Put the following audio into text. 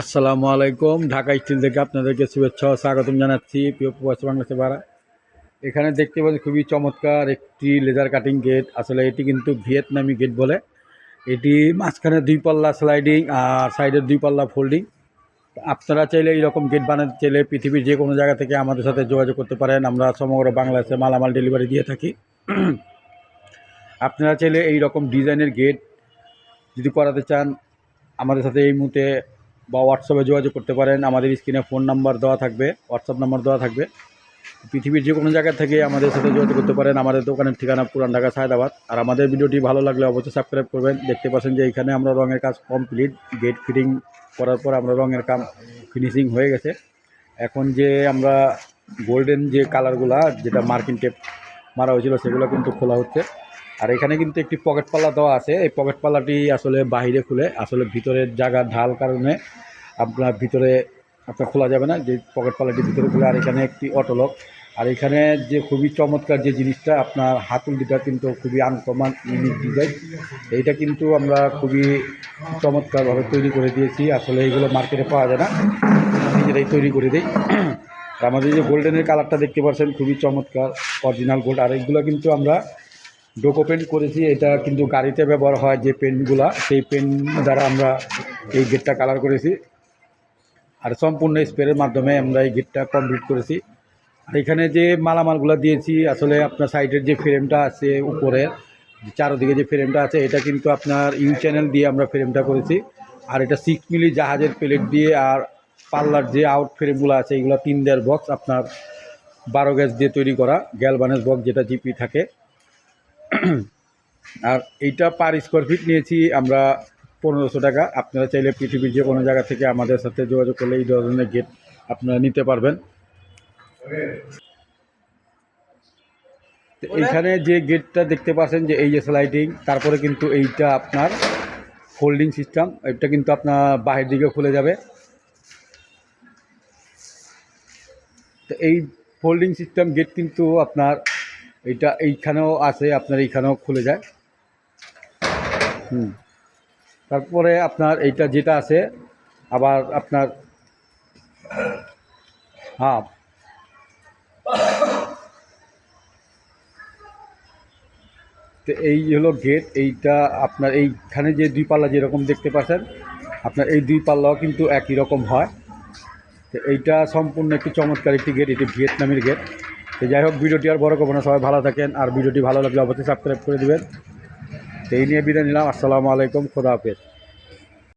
আসসালামু আলাইকুম। ঢাকা স্টিল থেকে আপনাদেরকে শুভেচ্ছা স্বাগতম জানাচ্ছি প্রিয় প্রবাসী বাংলাদেশে ভাড়া এখানে দেখতে পাচ্ছি খুবই চমৎকার একটি লেজার কাটিং গেট। আসলে এটি কিন্তু ভিয়েতনামি গেট বলে। এটি মাঝখানে দুই পাল্লা স্লাইডিং আর সাইডের দুই পাল্লা ফোল্ডিং আপনারা চাইলে এইরকম গেট বানাতে চাইলে পৃথিবীর যে কোনো জায়গা থেকে আমাদের সাথে যোগাযোগ করতে পারেন। আমরা সমগ্র বাংলাদেশে মালামাল ডেলিভারি দিয়ে থাকি। আপনারা চাইলে এই রকম ডিজাইনের গেট যদি করাতে চান, আমাদের সাথে এই মুহূর্তে বা হোয়াটসঅ্যাপে যোগাযোগ করতে পারেন। আমাদের স্ক্রিনে ফোন নাম্বার দেওয়া থাকবে হোয়াটসঅ্যাপ নাম্বার দেওয়া থাকবে। পৃথিবীর যে কোনো জায়গা থেকে আমাদের সাথে যোগাযোগ করতে পারেন। আমাদের দোকানের ঠিকানা পুরান ঢাকা, সায়দাবাদ। আর আমাদের ভিডিওটি ভালো লাগলে অবশ্যই সাবস্ক্রাইব করবেন। দেখতে পাচ্ছেন যে এখানে আমরা রঙের কাজ কমপ্লিট গেট ফিটিং করার পর আমরা রঙের কাম ফিনিশিং হয়ে গেছে। এখন যে আমরা গোল্ডেন যে কালারগুলা যেটা মার্কিন টেপ মারা হয়েছিল, সেগুলো কিন্তু খোলা হচ্ছে। আর এখানে কিন্তু একটি পকেট পাল্লা দেওয়া আছে। এই পকেট পাল্লাটি আসলে বাইরে খুলে, আসলে ভিতরের জায়গা ঢাল কারণে আপনার ভিতরে আপনার খোলা যাবে না, যে পকেট পাল্লাটি ভিতরে খুলে। আর এখানে একটি অটোলক আর এখানে যে খুবই চমৎকার যে জিনিসটা, আপনার হাতুল দুটা কিন্তু খুবই আনকমান ইউনিক ডিজাইন এইটা কিন্তু আমরা খুবই চমৎকারভাবে তৈরি করে দিয়েছি। আসলে এইগুলো মার্কেটে পাওয়া যায় না। নিজেরাই তৈরি করে দিই। আমাদের যে গোল্ডেনের কালারটা দেখতে পাচ্ছেন, খুবই চমৎকার অরিজিনাল গোল্ড আর এইগুলো কিন্তু আমরা ডোকো পেন্ট করেছি, এটা কিন্তু গাড়িতে ব্যবহার হয় যে পেন্টগুলা সেই পেন দ্বারা আমরা এই গেটটা কালার করেছি। আর সম্পূর্ণ স্প্রের মাধ্যমে আমরা এই গেটটা কমপ্লিট করেছি। আর এখানে যে মালামালগুলো দিয়েছি, আসলে আপনার সাইডের যে ফ্রেমটা আছে উপরে, চারোদিকে যে ফ্রেমটা আছে, এটা কিন্তু আপনার ইউ চ্যানেল দিয়ে আমরা ফ্রেমটা করেছি। আর এটা সিক্স মিলি জাহাজের প্লেট দিয়ে আর পাল্লার যে আউট ফ্রেমগুলো আছে, এগুলো তিন দেড় বক্স আপনার বারো গ্যাস দিয়ে তৈরি করা গ্যালবানেস বক্স যেটা জিপি থাকে। আর এইটা পার স্কোয়ার ফিট নিয়েছি আমরা পনেরোশো টাকা। আপনারা চাইলে পৃথিবীর যে কোনো জায়গা থেকে আমাদের সাথে যোগাযোগ করলে এই ধরনের গেট আপনারা নিতে পারবেন। তো এইখানে যে গেটটা দেখতে পাচ্ছেন যে এই যে স্লাইডিং তারপরে কিন্তু এইটা আপনার ফোল্ডিং সিস্টেম এটা কিন্তু আপনার বাহির দিকে খুলে যাবে। তো এই ফোল্ডিং সিস্টেম গেট কিন্তু আপনার এইটা এইখানেও আছে, আপনার এইখানেও খুলে যায়। হুম। তারপরে আপনার এইটা যেটা আছে, আবার আপনার হ্যাঁ তো এই হলো গেট, এইটা আপনার এইখানে যে দুই পাল্লা যেরকম দেখতে পাচ্ছেন, আপনার এই দুই পাল্লাও কিন্তু একই রকম হয়। তো এইটা সম্পূর্ণ একটি চমৎকার একটি গেট, এটি ভিয়েতনামের গেট। তো যাই হোক, ভিডিওটি আর বড় করব না। সবাই ভালো থাকেন আর ভিডিওটি ভালো লাগলে অবশ্যই সাবস্ক্রাইব করে দেবেন। তো এই নিয়ে বিদায় নিলাম। আসসালামু আলাইকুম। খোদা হাফেজ।